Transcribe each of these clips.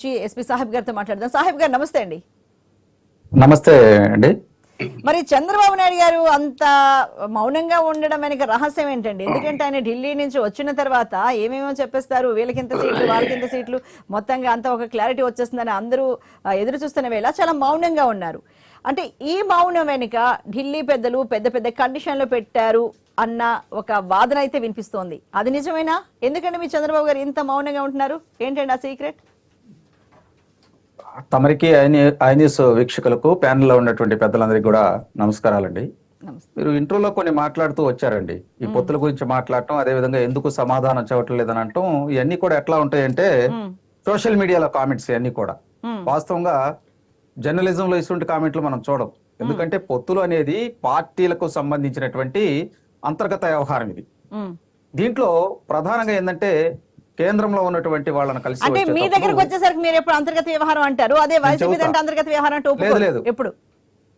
నుంచి ఎస్పీ సాహెబ్ గారితో మాట్లాడదాం. సాహెబ్ గారు నమస్తే అండి. నమస్తే అండి. మరి చంద్రబాబు నాయుడు గారు అంత మౌనంగా ఉండడం వెనక రహస్యం ఏంటండి? ఎందుకంటే ఆయన ఢిల్లీ నుంచి వచ్చిన తర్వాత ఏమేమో చెప్పేస్తారు? వీళ్ళకింత సీట్లు వాళ్ళకింత సీట్లు మొత్తంగా అంత ఒక క్లారిటీ వచ్చేస్తుందని అందరూ ఎదురు చూస్తున్న వేళ చాలా మౌనంగా ఉన్నారు. అంటే ఈ మౌనం వెనుక ఢిల్లీ పెద్దలు పెద్ద పెద్ద కండిషన్లు పెట్టారు అన్న ఒక వాదన అయితే వినిపిస్తోంది. అది నిజమేనా? ఎందుకంటే మీ చంద్రబాబు గారు ఇంత మౌనంగా ఉంటున్నారు? ఏంటండి ఆ సీక్రెట్? తమరికి ఐన్యూస్ వీక్షకులకు ప్యానెల్లో ఉన్నటువంటి పెద్దలందరికీ కూడా నమస్కారాలండి. మీరు ఇంట్రోలో కొన్ని మాట్లాడుతూ వచ్చారండి. ఈ పొత్తుల గురించి మాట్లాడటం అదే విధంగా ఎందుకు సమాధానం చెప్పటం లేదని అంటాం ఇవన్నీ కూడా ఎట్లా ఉంటాయంటే. సోషల్ మీడియాలో కామెంట్స్ ఇవన్నీ కూడా. వాస్తవంగా జర్నలిజం లో ఇటువంటి కామెంట్లు మనం చూడం. ఎందుకంటే పొత్తులు అనేది పార్టీలకు సంబంధించినటువంటి అంతర్గత వ్యవహారం ఇది. దీంట్లో ప్రధానంగా ఏంటంటే కేంద్రంలో ఉన్నటువంటి వాళ్ళని కలిసి అంటే మీ దగ్గరకు వచ్చేసరికి మీరు ఎప్పుడు అంతర్గత వ్యవహారం అంటారు? అదే వైసీపీ. అంటే అంతర్గత వ్యవహారం అంటే లేదు. ఎప్పుడు?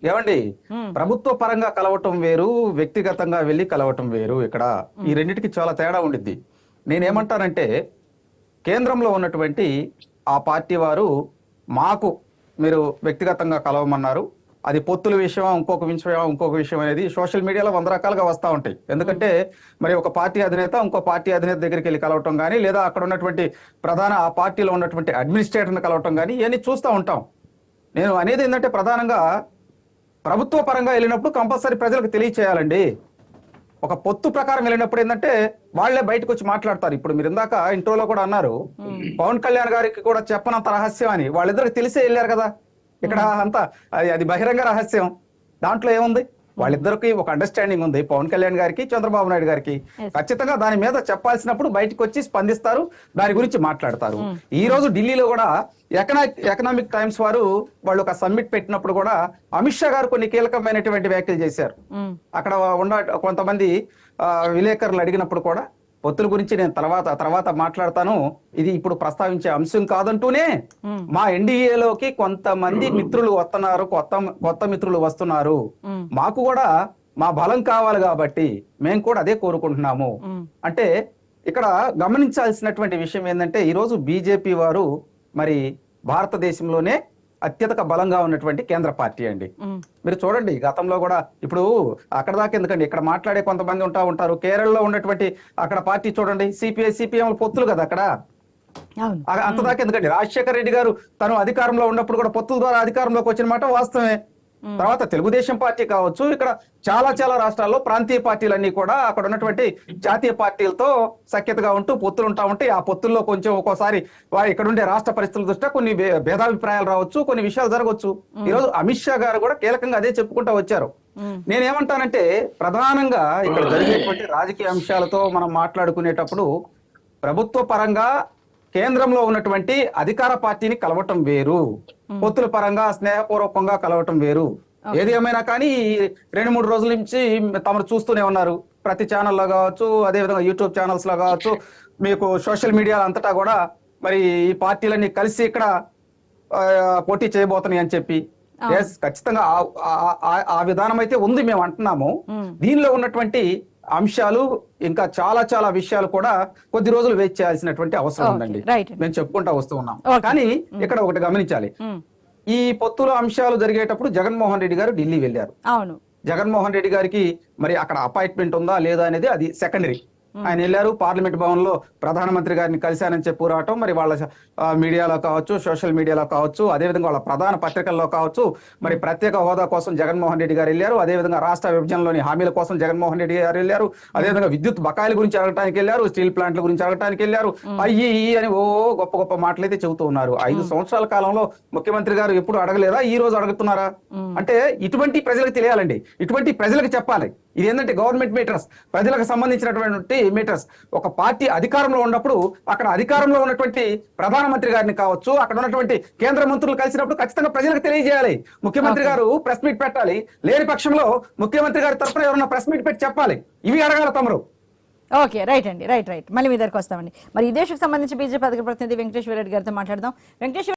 ఏమండి. ప్రభుత్వ పరంగా కలవటం వేరు వ్యక్తిగతంగా వెళ్ళి కలవటం వేరు ఇక్కడ. ఈ రెండింటికి చాలా తేడా ఉండిద్ది. నేనేమంటానంటే కేంద్రంలో ఉన్నటువంటి ఆ పార్టీ వారు మాకు మీరు వ్యక్తిగతంగా కలవమన్నారు అది పొత్తుల విషయం ఇంకొక విషయం ఇంకొక విషయం అనేది సోషల్ మీడియాలో వంద రకాలుగా వస్తూ ఉంటాయి. ఎందుకంటే మరి ఒక పార్టీ అధినేత ఇంకో పార్టీ అధినేత దగ్గరికి వెళ్ళి కలవటం కానీ లేదా అక్కడ ఉన్నటువంటి ప్రధాన ఆ పార్టీలో ఉన్నటువంటి అడ్మినిస్ట్రేటర్ని కలవటం కానీ ఇవన్నీ చూస్తూ ఉంటాం. నేను అనేది ఏంటంటే ప్రధానంగా ప్రభుత్వ పరంగా వెళ్ళినప్పుడు కంపల్సరీ ప్రజలకు తెలియచేయాలండి. ఒక పొత్తు ప్రకారం వెళ్ళినప్పుడు ఏంటంటే వాళ్ళే బయటకు వచ్చి మాట్లాడతారు. ఇప్పుడు మీరు ఇందాక ఇంట్రోలో కూడా అన్నారు పవన్ కళ్యాణ్ గారికి కూడా చెప్పనంత రహస్యం అని. వాళ్ళిద్దరికి తెలిసే వెళ్ళారు కదా. ఇక్కడ అంతా అది అది బహిరంగ రహస్యం. దాంట్లో ఏముంది? వాళ్ళిద్దరికి ఒక అండర్స్టాండింగ్ ఉంది. పవన్ కళ్యాణ్ గారికి చంద్రబాబు నాయుడు గారికి. ఖచ్చితంగా దాని మీద చెప్పాల్సినప్పుడు బయటకు వచ్చి స్పందిస్తారు. దాని గురించి మాట్లాడతారు. ఈ రోజు ఢిల్లీలో కూడా ఎకనామిక్ ఎకనామిక్ టైమ్స్ వారు వాళ్ళు ఒక సమ్మిట్ పెట్టినప్పుడు కూడా అమిత్ షా గారు కొన్ని కీలకమైనటువంటి వ్యాఖ్యలు చేశారు. అక్కడ ఉన్న కొంతమంది ఆ, విలేకరులు అడిగినప్పుడు కూడా పొత్తుల గురించి నేను తర్వాత తర్వాత మాట్లాడతాను ఇది ఇప్పుడు ప్రస్తావించే అంశం కాదంటూనే. మా ఎన్డీఏలోకి కొంతమంది మిత్రులు వస్తున్నారు కొత్త కొత్త మిత్రులు వస్తున్నారు. మాకు కూడా మా బలం కావాలి కాబట్టి మేము కూడా అదే కోరుకుంటున్నాము. అంటే ఇక్కడ గమనించాల్సినటువంటి విషయం ఏంటంటే ఈరోజు బీజేపీ వారు మరి భారతదేశంలోనే అత్యధిక బలంగా ఉన్నటువంటి కేంద్ర పార్టీ అండి. మీరు చూడండి గతంలో కూడా ఇప్పుడు అక్కడ దాకా ఎందుకండి? ఇక్కడ మాట్లాడే కొంతమంది ఉంటా ఉంటారు. కేరళలో ఉన్నటువంటి అక్కడ పార్టీ చూడండి సిపిఐ సిపిఎం పొత్తులు కదా అక్కడ. అంత దాకా ఎందుకండి? రాజశేఖర రెడ్డి గారు తను అధికారంలో ఉన్నప్పుడు కూడా పొత్తుల ద్వారా అధికారంలోకి వచ్చిన మాట వాస్తవమే. తర్వాత తెలుగుదేశం పార్టీ కావచ్చు ఇక్కడ చాలా చాలా రాష్ట్రాల్లో ప్రాంతీయ పార్టీలన్నీ కూడా అక్కడ ఉన్నటువంటి జాతీయ పార్టీలతో సఖ్యతగా ఉంటూ పొత్తులు ఉంటా ఉంటే ఆ పొత్తుల్లో కొంచెం ఒక్కోసారి ఇక్కడ ఉండే రాష్ట్ర పరిస్థితుల దృష్ట్యా కొన్ని భేదాభిప్రాయాలు రావచ్చు కొన్ని విషయాలు జరగవచ్చు. ఈ రోజు అమిత్ షా గారు కూడా కీలకంగా అదే చెప్పుకుంటా వచ్చారు. నేనేమంటానంటే ప్రధానంగా ఇక్కడ జరిగేటువంటి రాజకీయ అంశాలతో మనం మాట్లాడుకునేటప్పుడు ప్రభుత్వ పరంగా కేంద్రంలో ఉన్నటువంటి అధికార పార్టీని కలవటం వేరు. పొత్తుల పరంగా స్నేహపూర్వకంగా కలవటం వేరు. ఏది ఏమైనా కానీ రెండు మూడు రోజుల నుంచి తమరు చూస్తూనే ఉన్నారు. ప్రతి ఛానల్లో కావచ్చు అదేవిధంగా యూట్యూబ్ ఛానల్స్లో కావచ్చు మీకు సోషల్ మీడియా అంతటా కూడా మరి ఈ పార్టీలన్నీ కలిసి ఇక్కడ పోటీ చేయబోతున్నాయి అని చెప్పి. ఎస్ ఖచ్చితంగా ఆ- విధానం అయితే ఉంది మేము అంటున్నాము. దీనిలో ఉన్నటువంటి అంశాలు ఇంకా చాలా చాలా విషయాలు కూడా కొద్ది రోజులు వెయిట్ చేయాల్సినటువంటి అవసరం ఉందండి. మేము చెప్పుకుంటా వస్తూ ఉన్నాం. కానీ ఇక్కడ ఒకటి గమనించాలి. మ్మ్. ఈ పొత్తుల అంశాలు జరిగేటప్పుడు జగన్మోహన్ రెడ్డి గారు ఢిల్లీ వెళ్ళారు. అవును. జగన్మోహన్ రెడ్డి గారికి మరి అక్కడ అపాయింట్మెంట్ ఉందా లేదా అనేది అది సెకండరీ ఆయన వెళ్ళారు. పార్లమెంట్ భవన్లో ప్రధానమంత్రి గారిని కలిశానని చెప్పు రావటం మరి వాళ్ళ మీడియాలో కావచ్చు సోషల్ మీడియాలో కావచ్చు అదేవిధంగా వాళ్ళ ప్రధాన పత్రికల్లో కావచ్చు మరి ప్రత్యేక హోదా కోసం జగన్మోహన్ రెడ్డి గారు వెళ్ళారు. అదేవిధంగా రాష్ట్ర విభజనలోని హామీల కోసం జగన్మోహన్ రెడ్డి గారు వెళ్ళారు. అదేవిధంగా విద్యుత్ బకాయిల గురించి అడగటానికి వెళ్ళారు. స్టీల్ ప్లాంట్ల గురించి అడగటానికి వెళ్ళారు. అయ్యి అని ఓ గొప్ప గొప్ప మాటలు అయితే చెబుతూ ఉన్నారు. ఐదు సంవత్సరాల కాలంలో ముఖ్యమంత్రి గారు ఎప్పుడు అడగలేదా? ఈ రోజు అడుగుతున్నారా? అంటే ఇటువంటి ప్రజలకు తెలియాలండి. ఇటువంటి ప్రజలకు చెప్పాలి. ఇది ఏంటంటే గవర్నమెంట్ మీటర్స్ ప్రజలకు సంబంధించినటువంటి మీటర్స్ ఒక పార్టీ అధికారంలో ఉన్నప్పుడు అక్కడ అధికారంలో ఉన్నటువంటి ప్రధానమంత్రి గారిని కావచ్చు అక్కడ ఉన్నటువంటి కేంద్ర మంత్రులు కలిసినప్పుడు ఖచ్చితంగా ప్రజలకు తెలియజేయాలి. ముఖ్యమంత్రి గారు ప్రెస్ మీట్ పెట్టాలి. లేని పక్షంలో ముఖ్యమంత్రి గారి తరఫున ఎవరన్నా ప్రెస్ మీట్ పెట్టి చెప్పాలి. ఇవి అడగాల తమరు. ఓకే రైట్ అండి రైట్ రైట్. మళ్ళీ మీ దగ్గరకు వస్తామండి. మరి ఈ దేశకు సంబంధించి బీజేపీ అధికార ప్రతినిధి వెంకటేశ్వర రెడ్డి గారితో మాట్లాడదాం. వెంకటేశ్వర